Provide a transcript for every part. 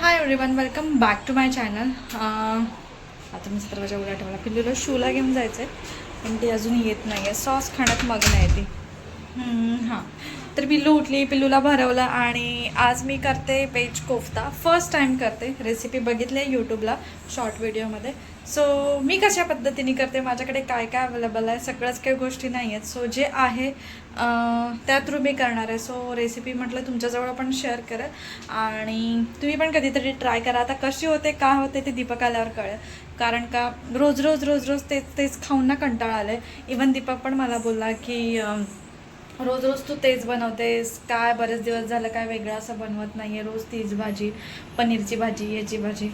Hi everyone welcome back to my channel आता मी दरवाजा उद्या ठेवला. पिल्लूला शूला घेऊन जायचं आहे पण ती अजून येत नाही आहे सॉस खाण्यात मग्न आहे ती. हां. तर पिल्लू उठली पिल्लूला भरवलं आणि आज मी करते वेज कोफ्ता. फर्स्ट टाईम करते. रेसिपी बघितली आहे यूट्यूबला शॉर्ट व्हिडिओमध्ये सो मी कशा पद्धतीने करते? माझ्याकडे काय काय अवेलेबल आहे? सगळ्याच काही गोष्टी नाही आहेत सो जे आहे त्या थ्रू मी करणार आहे. सो रेसिपी म्हटलं तुमच्याजवळ पण शेअर करेल. आणि तुम्ही पण कधीतरी ट्राय करा. आता कशी होते काय होते ते दीपक आल्यावर कळेल. कारण का रोज रोज रोज रोज तेच तेच खाऊन ना कंटाळा आलं आहे इवन दीपक पण मला बोलला की रोज रोज तू तेच बनवतेस. काय बरेच दिवस झालं काय वेगळं असं बनवत नाही आहे रोज तीच भाजी पनीरची भाजी याची भाजी.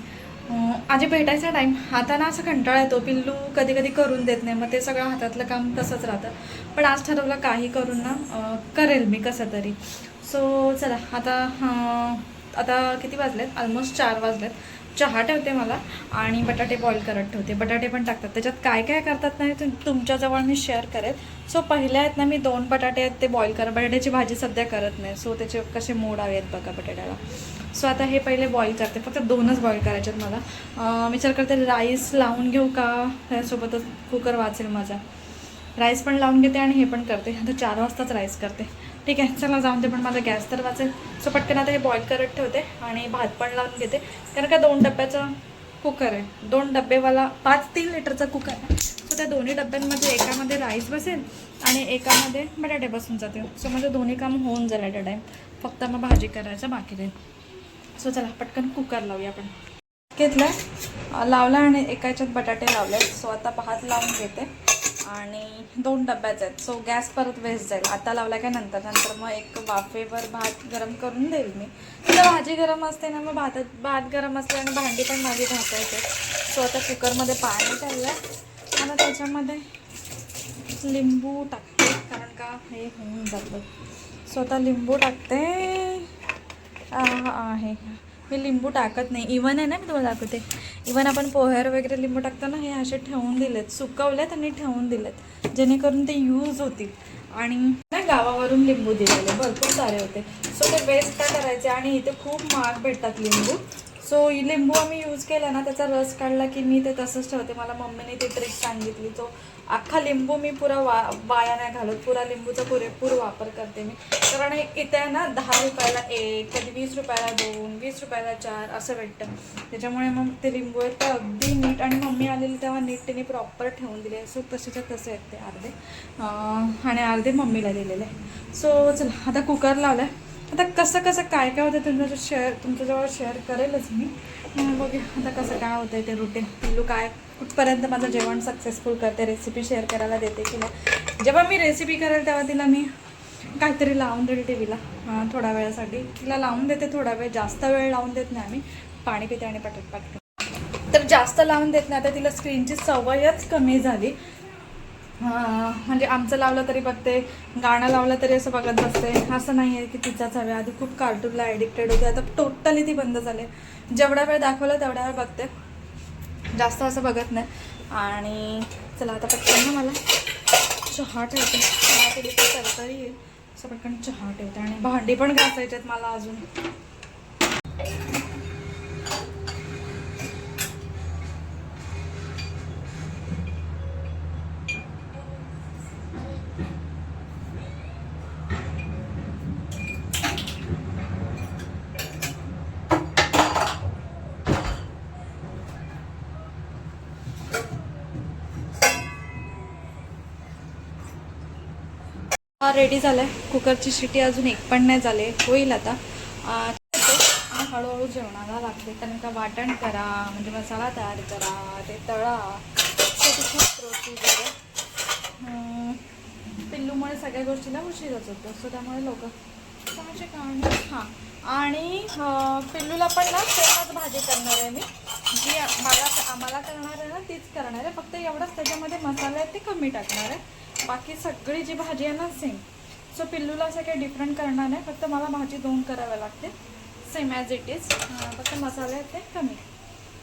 आजी भेटायचा टाईम हाताना असं कंटाळा येतो पिल्लू कधी कधी करून देत नाही. मग ते सगळं हातातलं काम तसंच राहतं. पण आज ठरवलं काही करून ना करेल मी कसं तरी. सो चला आता आता किती वाजलेत? ऑलमोस्ट चार वाजलेत. चहा ठेवते मला आणि बटाटे बॉईल करत ठेवते. बटाटे पण टाकतात. त्याच्यात काय काय करतात नाही तुम तुमच्याजवळ मी शेअर करेल. सो पहिल्या आहेत ना मी दोन बटाटे आहेत ते बॉईल करा. बटाट्याची भाजी सध्या करत नाही. सो त्याचे कसे मोड हवे आहेत बघा बटाट्याला. सो आता हे पहिले बॉईल करते. फक्त दोनच बॉईल करायचे आहेत मला विचार करते राईस लावून घेऊ का? त्यासोबतच कुकर वाचेल माझा. राईस पण लावून घेते आणि हे पण करते. आता चार वाजताच राईस करते. ठीक आहे चला जाऊन दे पण माझा गॅस तर वाचेल. सो पटकन आता हे बॉईल करत ठेवते आणि भात पण लावून घेते. कारण का दोन डब्याचं कुकर आहे. दोन डब्बेवाला पाच तीन लिटरचा कुकर आहे. सो त्या दोन्ही डब्यांमध्ये एकामध्ये राईस बसेल आणि एकामध्ये बटाटे बसून जाते सो माझं दोन्ही काम होऊन जाईल ॲट अ टाईम फक्त मग भाजी करायचं बाकी राहील. सो चला पटकन कुकर लावूया आपण. घेतलं लावला आणि एका याच्यात बटाटे लावले सो आता भात लावून घेते. आणि दोन डब्याच आहेत. सो गॅस परत वेस्ट जाईल. आता लावला काय नंतर? नंतर मग एक वाफेवर भात गरम करून देईल मी. तर भाजी गरम असते ना मग भात भात गरम असते आणि भांडी पण माझी घासायचे सो आता कुकरमध्ये पाणी टाकलं आणि त्याच्यामध्ये लिंबू टाकते कारण का हे होऊन जातं. सो आता लिंबू टाकते. आ, आहे. मी लिंबू टाकत नाही. इवन आहे ना मी तुम्हाला दाखवते. इवन आपण पोह्यावर वगैरे लिंबू टाकतो ना हे असे ठेवून दिलेत. सुकवलेत आणि ठेवून दिलेत. जेणेकरून ते यूज होतील. आणि ना गावावरून लिंबू दिलेले. भरपूर सारे होते. सो ते वेस्ट काय करायचे? आणि इथे खूप महाग भेटतात लिंबू. सो लिंबू आम्ही यूज केला ना त्याचा रस काढला की मी ते तसंच ठेवते. मला मम्मीने ती ट्रिक सांगितली. तो अख्खा लिंबू मी पुरा वा वाया नाही घालत. पुरा लिंबूचा पुरेपूर वापर करते मी. कारण इथे आहे ना दहा रुपयाला एक कधी वीस रुपयाला दोन वीस रुपयाला चार असं भेटतं. त्याच्यामुळे मग ते लिंबू आहेत ते अगदी नीट आणि मम्मी आलेली तेव्हा नीट तिने प्रॉपर ठेवून दिले. सो तसेच्या तसे आहेत ते अर्धे. आणि अर्धे मम्मीला दिलेले. सो चला आता कुकर लावला आहे आता कसं कसं काय काय होतं तुमच्या शेअर तुमच्याजवळ शेअर करेलच मी. अं, बघूया आता कसं काय होतं ते रुटीन पिल्लू काय कुठपर्यंत माझं जेवण सक्सेसफुल करते रेसिपी शेअर करायला देते की नाही जेव्हा मी रेसिपी करेल तेव्हा तिला मी काहीतरी लावून देते टी व्हीला थोड्या वेळासाठी. तिला लावून देते थोडा वेळ जास्त वेळ लावून देत नाही आम्ही. पाणी पिते आणि पटक पटकन तर जास्त लावून देत नाही आता तिला स्क्रीनची सवयच कमी झाली. म्हणजे आमचं लावलं तरी बघते गाणं लावलं तरी असं बघत बसते. असं नाही आहे की तिचाच हवे. आधी खूप कार्टूनला ॲडिक्टेड होते. आता टोटली ती बंद झाले. जेवढा वेळ दाखवलं तेवढ्या वेळ बघते. जास्त असं बघत नाही. आणि चला आता पटकन ना मला चहा ठेवते. चहा केली तर तरतरी येईल. असं पटकन चहा ठेवते. आणि भांडी पण घासायच्यात मला अजून. रेडी झालं आहे कुकरची शिटी अजून एक पण नाही झाली. होईल आता. हळूहळू जेवणाला लागते कारण का वाटण करा म्हणजे मसाला तयार करा ते तळा. त्याची खूप प्रोसिजर पिल्लूमुळे सगळ्या गोष्टीला उशीरच होतो. सो त्यामुळे लोक म्हणजे कारण हां. आणि पिल्लूला पण ना सेमच भाजी करणार आहे मी. जी मला आम्हाला करणार आहे ना तीच करणार आहे. फक्त एवढंच त्याच्यामध्ये मसाले आहेत ते कमी टाकणार आहे. बाकी सगळी जी भाजी आहे ना सेम सो पिल्लूला असं काही डिफरंट करणार नाही. फक्त मला भाजी दोन कराव्या लागते सेम ॲज इट इज फक्त मसाले आहेत ते कमी.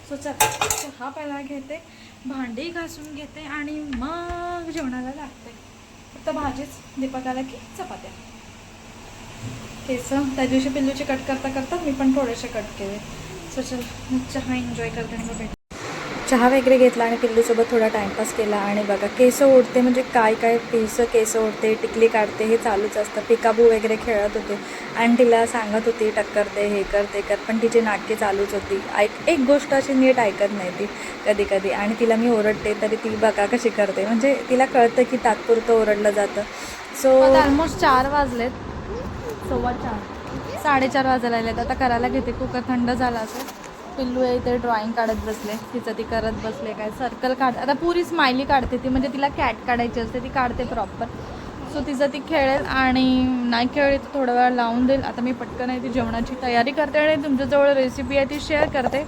सो चला. चहा पहिला घेते. भांडी घासून घेते आणि मग जेवणाला लागते. फक्त भाजीच. दीपक आला की चपात्या. केस. त्या दिवशी पिल्लूची कट करता करता मी पण थोडेसे कट केले. सो चल. चहा एन्जॉय करते. आणि भेट चहा वगैरे घेतला आणि पिल्लूसोबत थोडा टाईमपास केला. आणि बघा केस ओढते म्हणजे काय काय पिसं केस ओढते टिकली काढते हे चालूच असतं. पिकाबू वगैरे खेळत होते. आणि तिला सांगत होती टक्करते हे कर ते कर. पण तिची नाटके चालूच होती. ऐक एक गोष्ट अशी नीट ऐकत नाही ती कधी कधी आणि तिला मी ओरडते तरी ती बघा कशी करते. म्हणजे तिला कळतं की तात्पुरतं ओरडलं जातं. सो ऑलमोस्ट चार वाजलेत. सव्वा चार. साडेचार वाजायला आलेत आता करायला घेते. कुकर थंड झाला असं पिल्लू आहे इथे ड्रॉइंग काढत बसले तिचं ती करत बसले काय सर्कल काढ आता पुरी स्माइली काढते ती म्हणजे तिला कॅट काढायची असते ती काढते प्रॉपर सो तिचं ती खेळेल आणि नाही खेळली तर थोडा वेळ लावून देईल. आता मी पटकन आहे ती जेवणाची तयारी करते आणि तुमच्याजवळ रेसिपी आहे ती शेअर करते.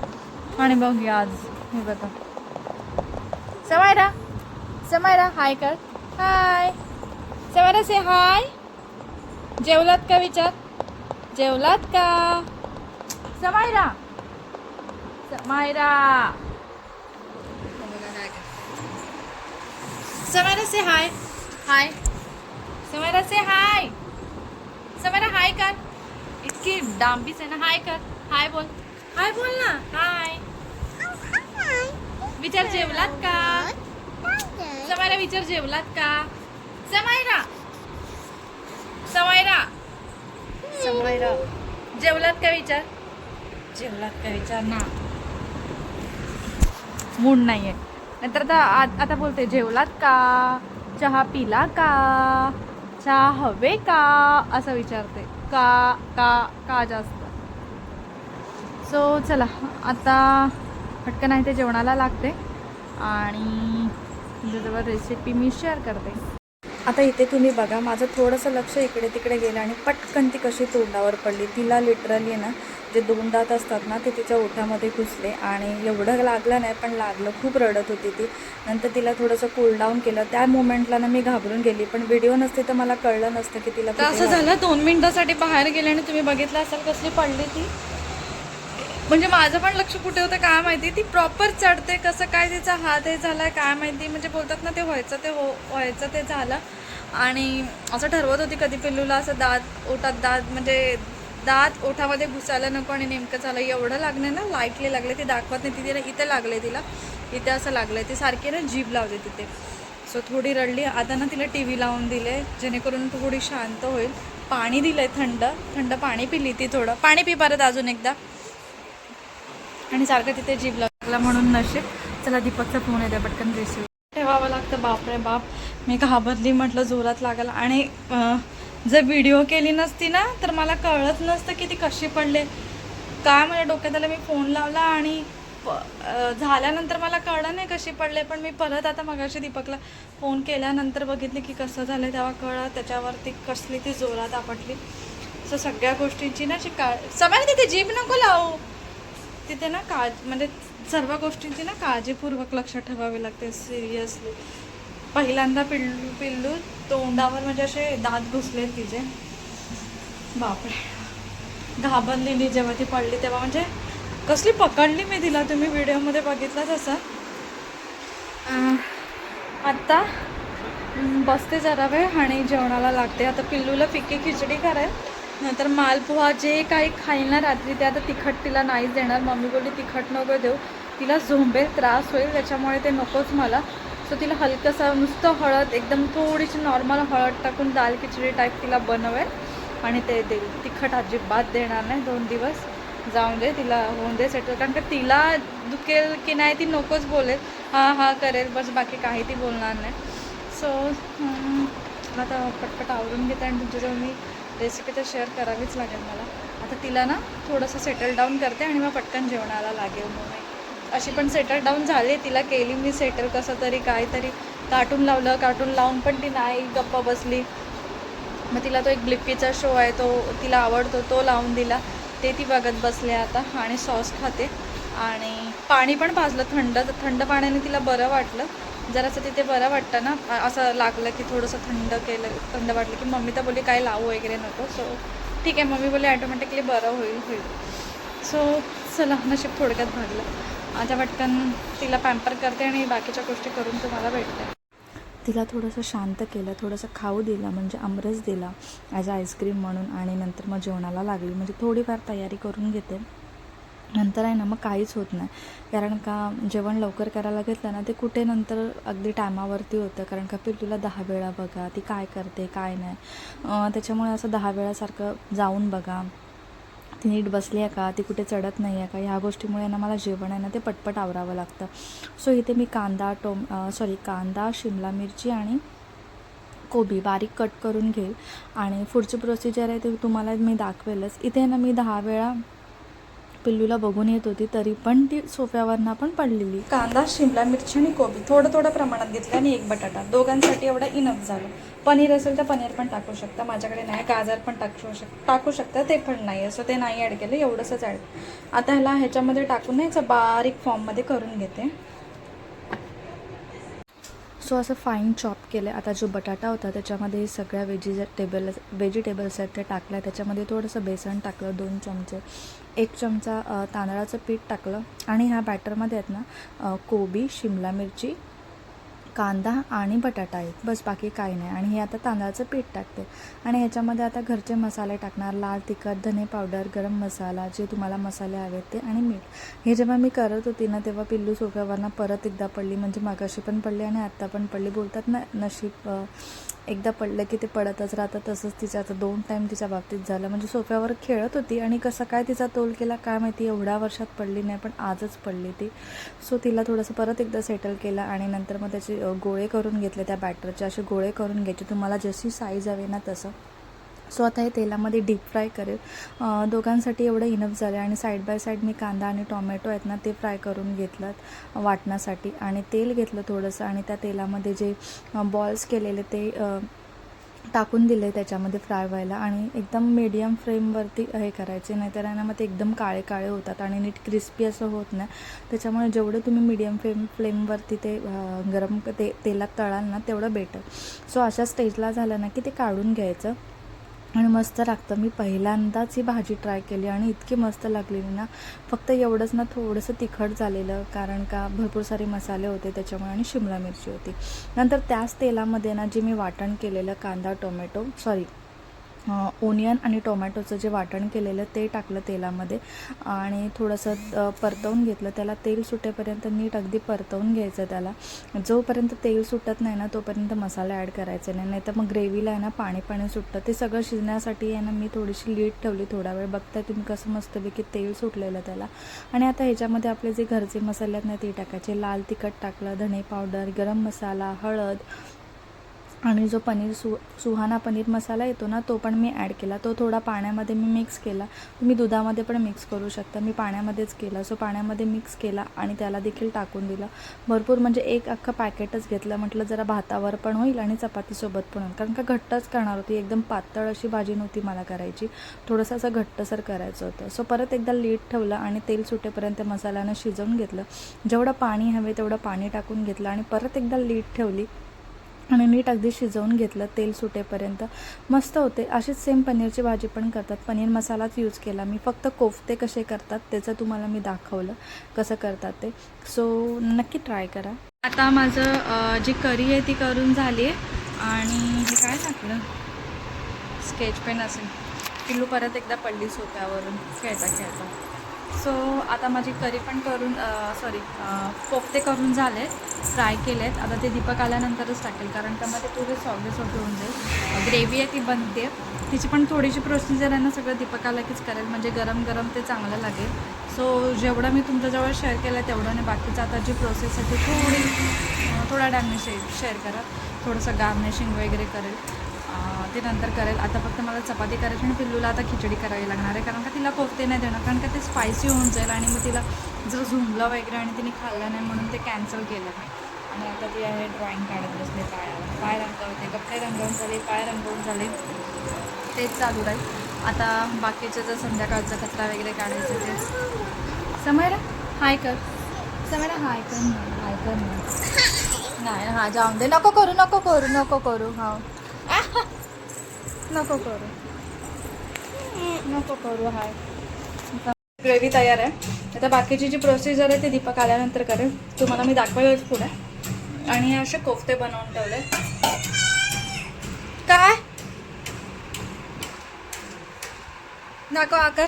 आणि बघूया आज हे बघा. समायरा समायरा हाय कर. हाय समायरा से हाय जेवलात का विचार? जेवलात का? समायरा समायरा समायरा से हाय हाय समायरा से हाय समायरा हाय कर इतकी डांबीच आहे ना हाय कर हाय बोल हाय बोल ना हाय विचार जेवलात का समायरा विचार जेवलात का समायरा समायरा समायरा जेवलात का विचार जेवलात का विचार ना मूड आहे नाहीतर आता आता बोलते जेवलात का? चहा पिला का? चहा हवे का? असं विचारते. का का का जास्त? सो चला आता फटकन आहे ते जेवणाला लागते. आणि तुझ्याजवळ रेसिपी मी शेअर करते. आता इथे तुम्ही बघा माझं थोडंसं लक्ष इकडे तिकडे गेलं आणि पटकन ती कशी तोंडावर पडली. तिला लिटरली ना जे दोन दात असतात ना ते तिच्या ओठामध्ये घुसले आणि एवढं लागलं नाही पण लागलं. खूप रडत होती ती. नंतर तिला थोडंसं कूल डाऊन केलं. त्या मोमेंटला ना मी घाबरून गेली पण व्हिडिओ नसते तर मला कळलं नसतं की तिला असं झालं दोन मिनिटासाठी बाहेर गेले आणि तुम्ही बघितलं असाल कसली पडली ती? म्हणजे माझं पण लक्ष कुठे होतं काय माहिती? ती प्रॉपर चढते कसं काय तिचा हात हे झाला काय माहिती? म्हणजे बोलतात ना ते व्हायचं ते हो व्हायचं ते झालं. आणि असं ठरवत होती कधी पिल्लूला असं दात ओठात दात म्हणजे दात ओठामध्ये घुसायला नको आणि नेमकं झालं एवढं लागलं ना लाईटली लागले ती दाखवत नाही तिथे इथे लागले तिला. इथे असं लागलं ती सारखी ना जीभ लावते तिथे. सो थोडी रडली. आता ना तिला टी व्ही लावून दिले जेणेकरून थोडी शांत होईल. पाणी दिलं आहे थंड थंड पाणी पिली ती थोडं. पाणी पी परत अजून एकदा. आणि सारखं तिथे जीभ लागला म्हणून नशीब. चला दीपकचा फोन येते पटकन रिसिव्ह ठेवावं लागतं बापरे बाप. मी घाबरली म्हटलं जोरात लागला आणि जर व्हिडिओ केली नसती ना तर मला कळत नसतं की ती कशी पडले. काय म्हणजे डोक्यात आलं मी फोन लावला आणि प- झाल्यानंतर मला कळलं नाही कशी पडले. पण मी परत आता मगाशी दीपकला फोन केल्यानंतर बघितली की कसं झालं तेव्हा कळलं. त्याच्यावरती कसली ती जोरात आपटली. सो सगळ्या गोष्टींची ना अशी काळ तिथे जीभ नको लावू. तिथे ना काळ म्हणजे सर्व गोष्टींची ना काळजीपूर्वक लक्ष ठेवावे लागते. सिरियसली पहिल्यांदा पिल्लू पिल्लू तोंडावर म्हणजे असे दात घुसले तिचे. बापरे. घाबरलेली जेव्हा ती पडली तेव्हा म्हणजे कसली पकडली मी तिला तुम्ही व्हिडिओमध्ये बघितलाच तसं आत्ता बसते जरा वेळ आणि जेवणाला लागते. आता पिल्लूला फिकी खिचडी करेल. नंतर मालपोहा जे काही खाईल ना रात्री ते आता तिखट तिला नाहीच देणार. मम्मी बोलली तिखट नको देऊ. तिला झोंबेल त्रास होईल त्याच्यामुळे ते नकोच मला. सो तिला हलकंसं नुसतं हळद एकदम थोडीशी नॉर्मल हळद टाकून दाल खिचडी टाईप तिला बनवेल आणि ते देईल तिखट अजिबात देणार नाही दोन दिवस जाऊन दे तिला होऊन दे सेटल कारण का तिला दुखेल की नाही ती नकोच बोलेल. हां हां करेल बस बाकी काही ती बोलणार नाही. सो आता पटपट आवरून घेते आणि तुमच्याजवळ मी रेसिपी तर शेअर करावीच लागेल मला. आता तिला ना थोडंसं सेटल डाऊन करते आणि मग पटकन जेवणाला लागेल म्हणून. अशी पण सेटल डाऊन झाली तिला केली मी सेटल कसं तरी काहीतरी कार्टून लावलं कार्टून लावून पण ती नाही गप्पा बसली. मग तिला तो एक ब्लिप्पीचा शो आहे तो तिला आवडतो तो लावून दिला. ते ती बघत बसले आता आणि सॉस खाते. आणि पाणी पण पाजलं थंड थंड पाण्याने तिला बरं वाटलं. जरासं तिथे बरं वाटतं ना. असं लागलं की थोडंसं थंड केलं थंड वाटलं की मम्मी तर बोलली काय लावू वगैरे नको. सो ठीक आहे मम्मी बोलली ॲटोमॅटिकली बरं होईल होईल. सो चला नशीब थोडक्यात भागलं. आता पटकन तिला पॅम्पर करते आणि बाकीच्या गोष्टी करून तुम्हाला भेटते. तिला थोडंसं शांत केलं थोडंसं खाऊ दिलं म्हणजे आमरस दिला ॲज आईस्क्रीम म्हणून आणि नंतर मग जेवणाला लागली. म्हणजे थोडीफार तयारी करून घेते. नंतर आहे ना मग काहीच होत नाही. कारण का जेवण लवकर करायला घेतलं ना ते कुठे नंतर अगदी टायमावरती होतं. कारण का पिल्लूला दहा वेळा बघा ती काय करते काय नाही. त्याच्यामुळे असं दहा वेळासारखं जाऊन बघा. ती नीट बसली आहे का ती कुठे चढत नाही आहे का ह्या गोष्टीमुळे ना मला जेवण आहे ना ते पटपट आवरावं लागतं. सो इथे मी कांदा टोम सॉरी कांदा शिमला मिरची आणि कोबी बारीक कट करून घेईल. आणि पुढची प्रोसिजर आहे ते तुम्हाला मी दाखवेलच. इथे ना मी दहा वेळा पिल्लूला बघून येत होती तरी पण ती सोफ्यावरनं पण पडलेली. कांदा शिमला मिरची आणि कोबी थोडं थोडं प्रमाणात घेतलं आणि एक बटाटा. दोघांसाठी एवढं इनफ झालं. पनीर असेल तर पनीर पण टाकू शकता. माझ्याकडे नाही गाजर पण टाकू शक टाकू शकता. ते पण नाही. असं ते नाही ॲड केलं एवढंसंच ॲड आता ह्याला ह्याच्यामध्ये टाकून ना याचं बारीक फॉर्ममध्ये करून घेते. सो असं फाईन चॉप केलं आता जो बटाटा होता त्याच्यामध्ये सगळ्या व्हेजिटेबल व्हेजिटेबल्स आहेत ते टाकल्या. त्याच्यामध्ये थोडंसं बेसन टाकलं दोन चमचे. एक चमचा तांदळाचं पीठ टाकलं आणि ह्या बॅटरमध्ये आहेत ना कोबी शिमला मिरची कांदा आणि बटाटा आहेत बस बाकी काही नाही. आणि हे आता तांदळाचं पीठ टाकते. आणि ह्याच्यामध्ये आता घरचे मसाले टाकणार. लाल तिखट धने पावडर गरम मसाला जे तुम्हाला मसाले हवेत ते आणि मीठ. हे जेव्हा मी करत होती ना तेव्हा पिल्लू सोफ्यावरनं परत एकदा पडली. म्हणजे मागाशी पण पडली आणि आत्ता पण पडली. बोलतात ना नशीब एकदा पडलं की ते पडतच राहतं तसंच तिचं आता दोन टाईम तिच्या बाबतीत झालं. म्हणजे सोफ्यावर खेळत होती आणि कसं काय तिचा तोल केला काय माहिती एवढ्या वर्षात पडली नाही पण आजच पडली ती. सो तिला थोडंसं परत एकदा सेटल केलं आणि नंतर मग त्याचे गोळे करून घेतले त्या बॅटरचे असे गोळे करून घ्यायचे. तुम्हाला जशी साईज हवी ना तसं. सो आता हे तेलामध्ये डीप फ्राय करेल. दोघांसाठी एवढं इनफ झालं आणि साईड बाय साईड मी कांदा आणि टोमॅटो आहेत ना ते फ्राय करून घेतलं वाटण्यासाठी. आणि तेल घेतलं थोडंसं आणि त्या तेलामध्ये जे बॉल्स केलेले ते टाकून दिले त्याच्यामध्ये फ्राय व्हायला. आणि एकदम मीडियम फ्लेमवरती हे करायचे नाहीतर आहे ना मग ते एकदम काळे काळे होतात आणि नीट क्रिस्पी असं होत नाही. त्याच्यामुळे जेवढं तुम्ही मीडियम फ्लेम फ्लेमवरती ते गरम ते तेलात तळाल ना तेवढं बेटर सो अशा स्टेजला झालं ना की ते काढून घ्यायचं. आणि मस्त लागतं. मी पहिल्यांदाच ही भाजी ट्राय केली आणि इतकी मस्त लागलेली ना. फक्त एवढंच ना थोडंसं तिखट झालेलं कारण का भरपूर सारे मसाले होते त्याच्यामुळे आणि शिमला मिरची होती. नंतर त्याच तेलामध्ये ना जे मी वाटण केलेलं कांदा टोमॅटो सॉरी ओनियन आणि टोमॅटोचं जे वाटण केलेलं ते टाकलं तेलामध्ये आणि थोडंसं परतवून घेतलं. त्याला तेल सुटेपर्यंत नीट अगदी परतवून घ्यायचं त्याला. जोपर्यंत तेल सुटत नाही ना तोपर्यंत मसाले ॲड करायचे नाही. नाहीतर मग ग्रेव्हीला आहे ना पाणी पाणी सुटतं. ते सगळं शिजण्यासाठी आहे ना मी थोडीशी लीड ठेवली थोडा वेळ. बघताय तुम्ही कसं मस्तपैकी तेल सुटलेलं त्याला. आणि आता ह्याच्यामध्ये आपले जे घरचे मसाले आहेत ना ते टाकायचे. लाल तिखट टाकलं धणे पावडर गरम मसाला हळद आणि जो पनीर सु सुहाना पनीर मसाला येतो ना तो पण मी ॲड केला. तो थोडा पाण्यामध्ये मी मिक्स केला. तुम्ही दुधामध्ये पण मिक्स करू शकता. मी पाण्यामध्येच केला. सो पाण्यामध्ये मिक्स केला आणि त्याला देखील टाकून दिलं. भरपूर म्हणजे एक अख्खं पॅकेटच घेतलं. म्हटलं जरा भातावर पण होईल आणि चपातीसोबत पण होईल. कारण का घट्टच करणार होती. एकदम पातळ अशी भाजी नव्हती मला करायची. थोडंसं असं घट्टसर करायचं होतं. सो परत एकदा लीट ठेवलं आणि तेल सुटेपर्यंत मसाल्यानं शिजवून घेतलं. जेवढं पाणी हवे तेवढं पाणी टाकून घेतलं आणि परत एकदा लीट ठेवली. आणि नीट अगदी शिजवून घेतलं तेल सुटेपर्यंत. मस्त होते. अशीच सेम पनीरची भाजी पण करतात. पनीर मसालाच यूज केला मी. फक्त कोफ्ते कसे करतात त्याचं तुम्हाला मी दाखवलं कसं करतात ते. सो नक्की ट्राय करा. आता माझं जी करी आहे ती करून झाली आहे आणि हे काय टाकलं? स्केच पेन असेल. पिल्लू परत एकदा पडली सोप्यावरून. खेळता खेळता. सो आता माझी करी पण करून सॉरी कोफ्ते करून झाले फ्राय केलेत. आता ते दीपक आल्यानंतरच टाकेल कारण का मग ते थोडे सॉफ्ट सॉफ्ट होऊन जाईल ग्रेव्ही आहे ती बनते. तिची पण थोडीशी प्रोसिजर आहे ना सगळं दीपक आला कीच करेल. म्हणजे गरम गरम ते चांगलं लागेल. सो जेवढं मी तुमच्याजवळ शेअर केलं आहे तेवढं नाही बाकीचं आता जी प्रोसेस आहे ती थोडी थोडा डॅमेज शेअर करा. थोडंसं गार्निशिंग वगैरे करेल. ते नंतर करेल. आता फक्त मला चपाती करायची आणि पिल्लूला आता खिचडी करावी लागणार आहे कारण का तिला कोफते नाही देणार कारण का ते स्पायसी होऊन जाईल आणि मग तिला जर झुंबलं वगैरे आणि तिने खाल्लं नाही म्हणून ते कॅन्सल केलं. नाही आणि आता ती आहे ड्रॉइंग काढत बसले पायाला पाय रंगवते कपडे रंगवून झाले पाय रंगवून झाले. तेच चालू राहील. आता बाकीचं जर संध्याकाळचा कचरा वगैरे काढायचं ते समयरा हाय कर. समयरा हाय कर हाय कर नाही हा जाऊन दे. नको करू नको करू नको करू. हा. नको करू. नको करू हाय. ग्रेव्ही तयार आहे. आता बाकीची जी प्रोसिजर आहे ती दीपक आल्यानंतर करेल तुम्हाला मी दाखवेलच पुढे. आणि असे कोफ्ते बनवून ठेवले. काय? दाखव आकार.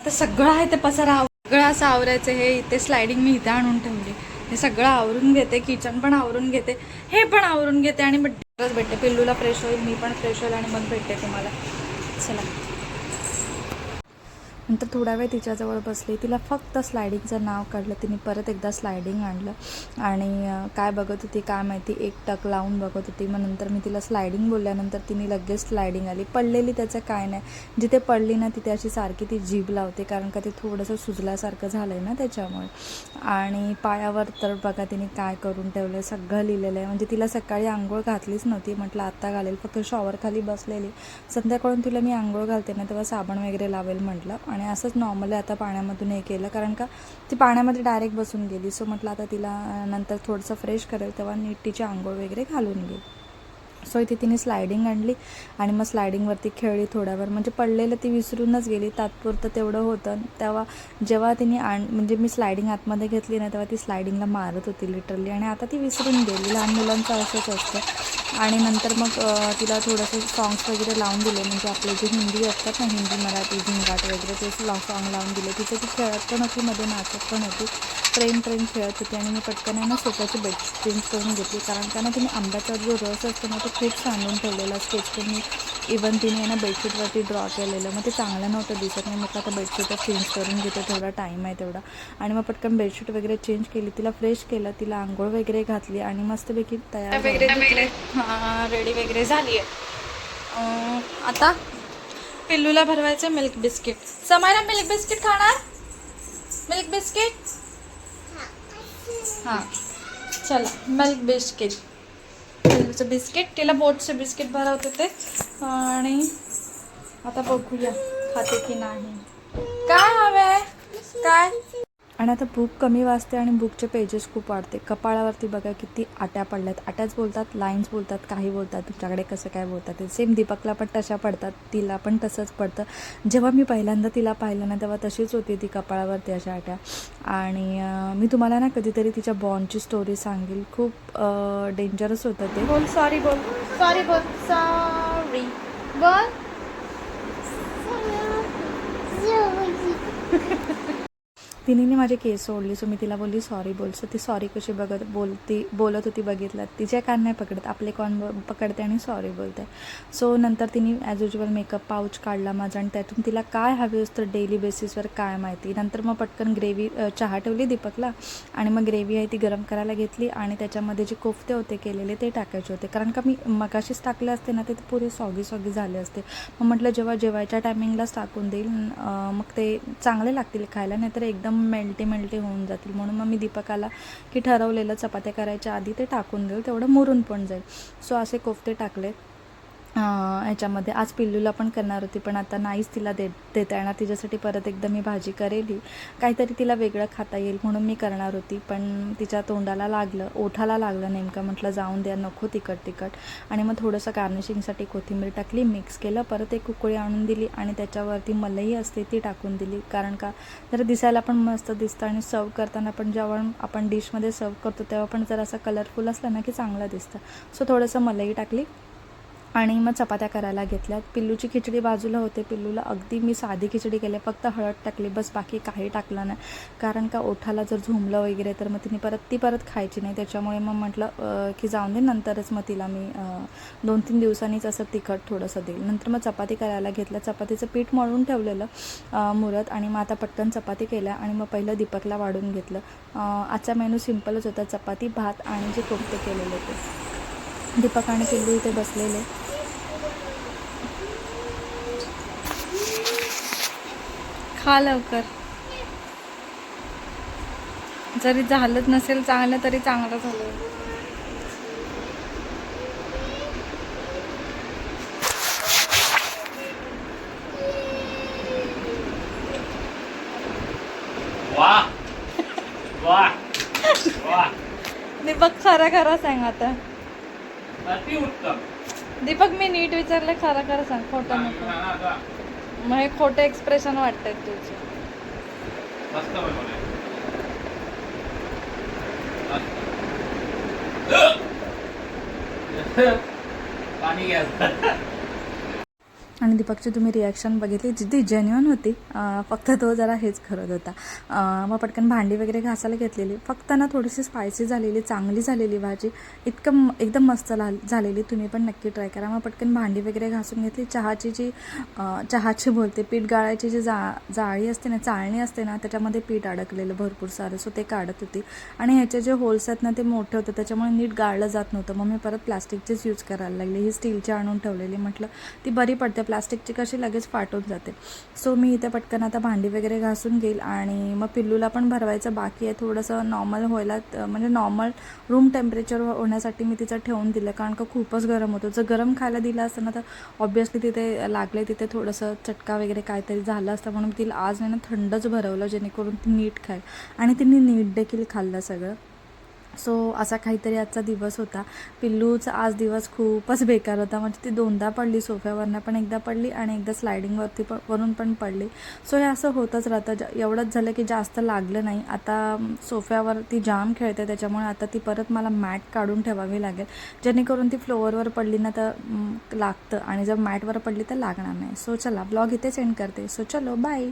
आता सगळं आहे ते पसरा. सगळं असं आवरायचं. हे इथे स्लायडिंग मी इथे आणून ठेवली. हे सगळं आवरून घेते किचन पण आवरून घेते हे पण आवरून घेते आणि मग भेटते. पिल्लूला फ्रेश होईल मी पण फ्रेश होईल आणि मग भेटते तुम्हाला. चला. नंतर थोडा वेळ तिच्याजवळ बसली. तिला फक्त स्लायडिंगचं नाव काढलं. तिने परत एकदा स्लायडिंग आणलं. आणि काय बघत होती काय माहिती एक टक लावून बघत होती. मग नंतर मी तिला स्लायडिंग बोलल्यानंतर तिने लगेच स्लायडिंग आली. पडलेली त्याचं काय नाही. जिथे पडली ना तिथे अशी सारखी ती जीभ लावते. कारण का ते थोडंसं सुजल्यासारखं झालं आहे ना त्याच्यामुळे. आणि पायावर तर बघा तिने काय करून ठेवलं आहे सगळं लिहिलेलं आहे. म्हणजे तिला सकाळी आंघोळ घातलीच नव्हती. म्हटलं आत्ता घालेल. फक्त शॉवर खाली बसलेली. संध्याकाळून तिला मी आंघोळ घालते ना तेव्हा साबण वगैरे लावेल म्हटलं. आणि आणि असंच नॉर्मली आता पाण्यामधून हे केलं. कारण का ती पाण्यामध्ये डायरेक्ट बसून गेली. सो म्हटलं आता तिला नंतर थोडंसं फ्रेश करेल तेव्हा नीट तिची आंघोळ वगैरे घालून घेईल. सो इथे तिने स्लायडिंग आणली आणि मग स्लायडिंगवरती खेळली थोड्यावर. म्हणजे पडलेलं ती विसरूनच गेली. तात्पुरतं तेवढं होतं. तेव्हा जेव्हा तिने आण म्हणजे मी स्लायडिंग आतमध्ये घेतली ना तेव्हा ती स्लायडिंगला मारत होती लिटरली आणि आता ती विसरून गेली. लहान मुलांचं असंच असतं. आणि नंतर मग तिला थोडंसं सॉंग्स वगैरे लावून दिले. म्हणजे आपले जे हिंदी असतात ना हिंदी मराठी झिंगाट वगैरे ते सॉंग लावून दिले. तिचं ती खेळत पण होती मध्ये नाचत पण होती. ट्रेन ट्रेन खेळत होती आणि मी पटकन आहे ना स्वतःची बेड चेंज करून घेतली. कारण त्यांना तिने आंब्याचा जो रस असतो ना तो खूप सांडून ठेवलेला स्केच मी इवन तिने आहे ना बेडशीटवरती ड्रॉ केलेलं. मग ते चांगलं नव्हतं दिसत. नाही म्हटलं आता बेडशीटच चेंज करून घेते. थोडा टाईम आहे तेवढा. आणि मग पटकन बेडशीट वगैरे चेंज केली. तिला फ्रेश केलं. तिला आंघोळ वगैरे घातली आणि मस्तपैकी तयार वगैरे हां रेडी वगैरे झाली आहे. आता पिल्लूला भरवायचं मिल्क बिस्किट समायला मिल्क बिस्किट खाणार? मिल्क बिस्किट हां. चला मिल्क बिस्किट पिल्लूचं बिस्किट तिला बोटचं बिस्किट भरवते ते. आणि आता बघूया खाते की नाही. काय हवंय? काय? आणि आता बुक कमी वाजते आणि बुकचे पेजेस खूप वाढते. कपाळावरती बघा किती आट्या पडल्यात. आट्याच बोलतात लाईन्स बोलतात काही बोलतात तुमच्याकडे कसं काय बोलतात ते. सेम दीपकला पण तशा पडतात तिला पण तसंच पडतं. जेव्हा मी पहिल्यांदा तिला पाहिलं ना तेव्हा तशीच होती ती कपाळावरती अशा आट्या. आणि मी तुम्हाला ना कधीतरी तिच्या बॉन्डची स्टोरी सांगेल. खूप डेंजरस होतं ते. बोल सॉरी बोल. सॉरी बोल. सॉरी बोल. तिने माझे केस ओढली. सो मी तिला बोलली सॉरी बोल. सो ती सॉरी कशी बघत बोलती बोलत होती बघितलं. तिच्या कान नाही पकडत आपले कॉन पकडते आणि सॉरी बोलते. सो नंतर तिने ॲज युजल मेकअप पाऊच काढला माझा आणि त्यातून तिला काय हवे असतं डेली बेसिसवर काय माहिती. नंतर मग पटकन ग्रेव्ही चहा ठेवली दीपकला आणि मग ग्रेव्ही आहे ती गरम करायला घेतली आणि त्याच्यामध्ये जे कोफ्ते होते केलेले ते टाकायचे होते. कारण का मी मगाशीच टाकले असते ना ते पुरे सॉगी सॉगी झाले असते. मग म्हटलं जेव्हा जेवायच्या टायमिंगलाच टाकून देईल मग ते चांगले लागतील खायला नाहीतर एकदम मेल्टी मेल्टी होऊन जातील. म्हणून मग मी दीपकाला की ठरवलेलं चपात्या करायच्या आधी ते टाकून देईल तेवढं मुरून पण जाईल. सो असे कोफ्ते टाकले ह्याच्यामध्ये आज पिल्लूला पण करणार होती पण आता नाहीच तिला दे देता येणार. तिच्यासाठी परत एकदा मी भाजी करेली. काहीतरी तिला वेगळं खाता येईल म्हणून मी करणार होती पण तिच्या तोंडाला लागलं ओठाला लागलं नेमकं. म्हटलं जाऊन द्या नको तिखट तिखट आणि मग थोडंसं गार्निशिंगसाठी कोथिंबीर टाकली मिक्स केलं परत एक कुकळी आणून दिली आणि त्याच्यावरती मलई असते ती टाकून दिली. कारण का जरा दिसायला पण मस्त दिसतं आणि सर्व करताना पण जेव्हा आपण डिशमध्ये सर्व करतो तेव्हा पण जर असं कलरफुल असलं ना की चांगलं दिसतं. सो थोडंसं मलई टाकली आणि मग चपात्या करायला घेतल्यात. पिल्लूची खिचडी बाजूला होते. पिल्लूला अगदी मी साधी खिचडी केली. फक्त हळद टाकली. बस बाकी काही टाकलं नाही. कारण का ओठाला जर झुमलं वगैरे तर मग तिने परत ती परत खायची नाही. त्याच्यामुळे मग म्हटलं की जाऊन दे. नंतरच मग तिला मी दोन तीन दिवसांनीच असं तिखट थोडंसं देईल. नंतर मग चपाती करायला घेतलं चपातीचं पीठ मळून ठेवलेलं मुरत आणि मग आता पटकन चपाती केल्या आणि मग पहिलं दीपकला वाढून घेतलं. आजचा मेनू सिम्पलच होता. चपाती भात आणि जे कोफ्ते केलेले होते. दीपक आणि पिल्लू इथे बसलेले. खा लवकर. जरी झालंच नसेल चांगलं तरी चांगलं झालं. वाह वाह वाह दीपक खरं खरं सांग आता. दीपक मी नीट विचारलं खरं खरं सांग खोटं नको. मग हे खोटे एक्सप्रेशन वाटतात तुझे. पाणी आणि दीपकची तुम्ही रिॲक्शन बघितली जी ती जेन्युअन होती फक्त तो जरा हेच करत होता. मग पटकन भांडी वगैरे घासायला घेतलेली. फक्त ना थोडीशी स्पायसी झालेली चांगली झालेली भाजी. इतकं एकदम मस्त ला झालेली. तुम्ही पण नक्की ट्राय करा. मग पटकन भांडी वगैरे घासून घेतली. चहाची जी चहाची बोलते पीठ गाळायची जी जा जाळी असते ना चाळणी असते ना त्याच्यामध्ये पीठ अडकलेलं भरपूर सारं. सो ते काढत होती. आणि ह्याचे जे होल्स आहेत ना ते मोठे होते. त्याच्यामुळे नीट गाळलं जात नव्हतं. मग मी परत प्लास्टिकचीच यूज करायला लागले. ही स्टीलची आणून ठेवलेली. म्हटलं ती बरी पडते. प्लास्टिकची कशी लगेच फाटून जाते. सो मी इथे पटकन आता भांडी वगैरे घासून घेईल आणि मग पिल्लूला पण भरवायचं बाकी आहे. थोडंसं नॉर्मल व्हायला म्हणजे नॉर्मल रूम टेम्परेचर होण्यासाठी मी तिचं ठेवून दिलं. कारण का खूपच गरम होतं. जर गरम खायला दिलं असतं ना तर ऑब्वियसली तिथे लागले तिथे थोडंसं चटका वगैरे काहीतरी झालं असतं. म्हणून तिला आज नाही ना थंडच भरवलं जेणेकरून ती नीट खाईल. आणि तिने नीट देखील खाल्लं सगळं. सो असा काहीतरी आजचा दिवस होता. पिल्लूचा आज दिवस खूपच बेकार होता. म्हणजे ती दोनदा पडली सोफ्यावरनं पण एकदा पडली आणि एकदा स्लायडिंगवरती पण वरून पण पडली. सो हे असं होतच राहतं. ज- एवढंच झालं की जास्त लागलं नाही. आता सोफ्यावर ती जाम खेळते त्याच्यामुळे आता ती परत मला मॅट काढून ठेवावी लागेल. जेणेकरून ती फ्लोअरवर पडली ना तर लागतं. आणि जर मॅटवर पडली तर लागणार नाही. सो चला ब्लॉग इथे सेंड करते. सो चलो बाय